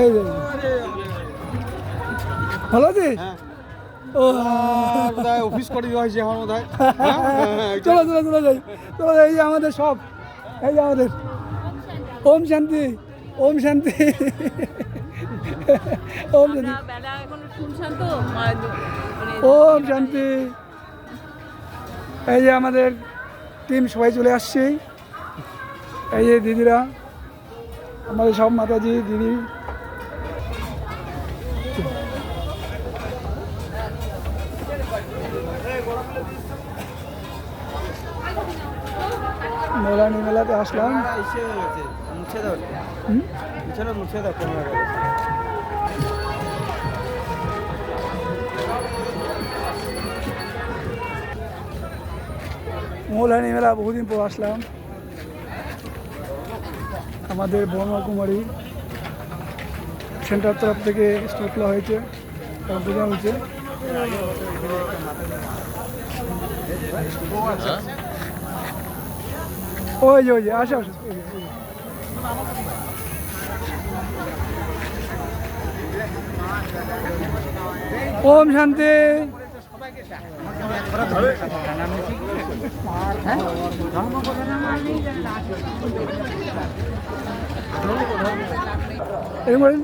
এই যে। ভালো আছি হ্যাঁ। ও। বোধহয় অফিস করে দেওয়া হয়েছে এখন বোধহয়। চলো চলো চলো যাই। চলো এই যে আমাদের সব। এই যে আমাদের। ওম শান্তি। ওম শান্তি। ওম শান্তি। মানে ওম শান্তি। এই যে আমাদের টিম সবাই চলে আসছি। এই যে দিদিরা আমাদের সব মাতাজি দিদি। মেলানি মেলাতে আসলাম। মুছে দাও মুছে দাও মৌলানি মেলা বহুদিন পর আসলাম। আমাদের ব্রহ্মকুমারী সেন্টার তরফ থেকে স্টল খোলা হয়েছে হয়েছে। ওই ওই আসো আসো। ওম শান্তি করেন।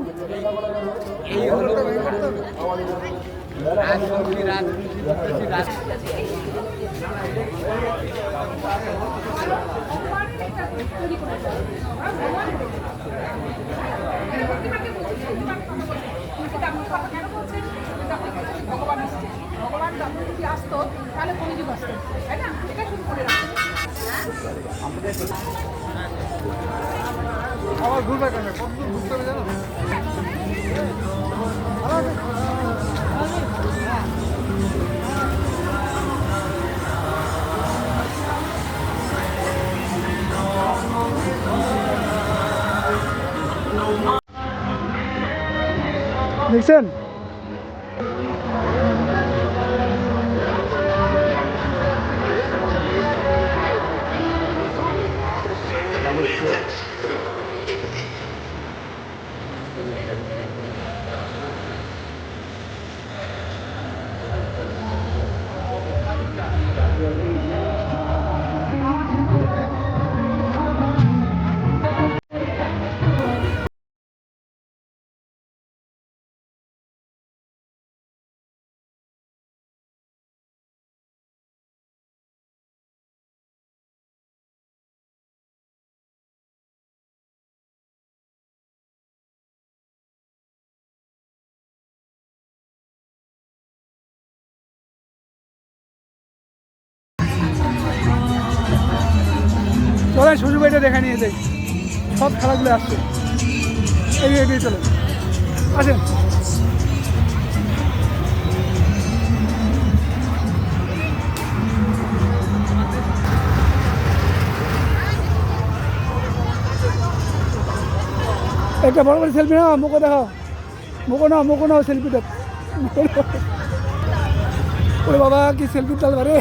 ভগবান আসতো তাহলে আসতো তাই না এটা আবার ঘুরবে কেন? কত ঘুরতে হবে জানো? দেখছেন চলেন শ্বশুর বাড়িটা দেখা নিয়ে যাই সব খেলাগুলো আসছে। এগিয়ে চলো। আসেন। একটা বড় বড় সেলফি না মুখো দেখাও। মুখো নাও মুখো নাও সেলফিটা ওরে বাবা, কি সেলফি তাল বারে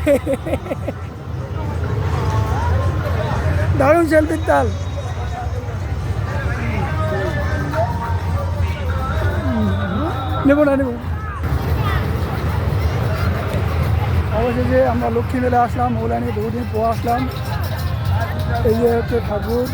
দারুণ সেলফির তাল। নেব না, নেব। অবশেষে আমরা লক্ষ্মী মেলা আসলাম, মৌলানি বহুদিন পর আসলাম। এই যে হচ্ছে ঠাকুর।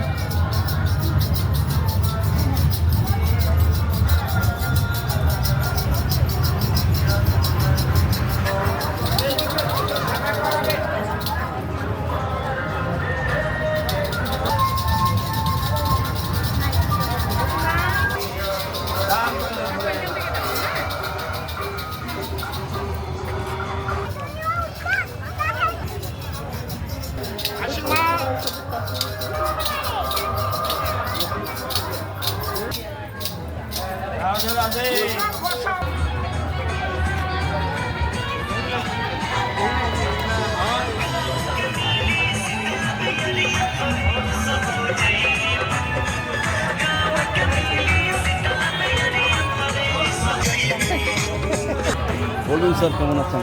বলুন স্যার কেমন আছেন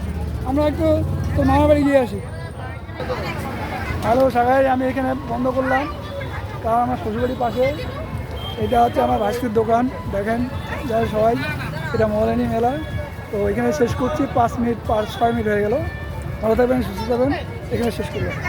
আমরা একটু তো মামা বাড়ি গিয়ে আসি। হ্যালো সাগাই, আমি এখানে বন্ধ করলাম। কারণ আমার শ্বশুরবাড়ির পাশে। এটা হচ্ছে আমার ভাস্কির দোকান। দেখেন যাই সবাই, এটা মৌলানি মেলা। তো এখানে শেষ করছি, পাঁচ মিনিট পাঁচ ছয় মিনিট হয়ে গেল। ভালো থাকবেন, সুস্থ থাকবেন। এখানে শেষ করলাম।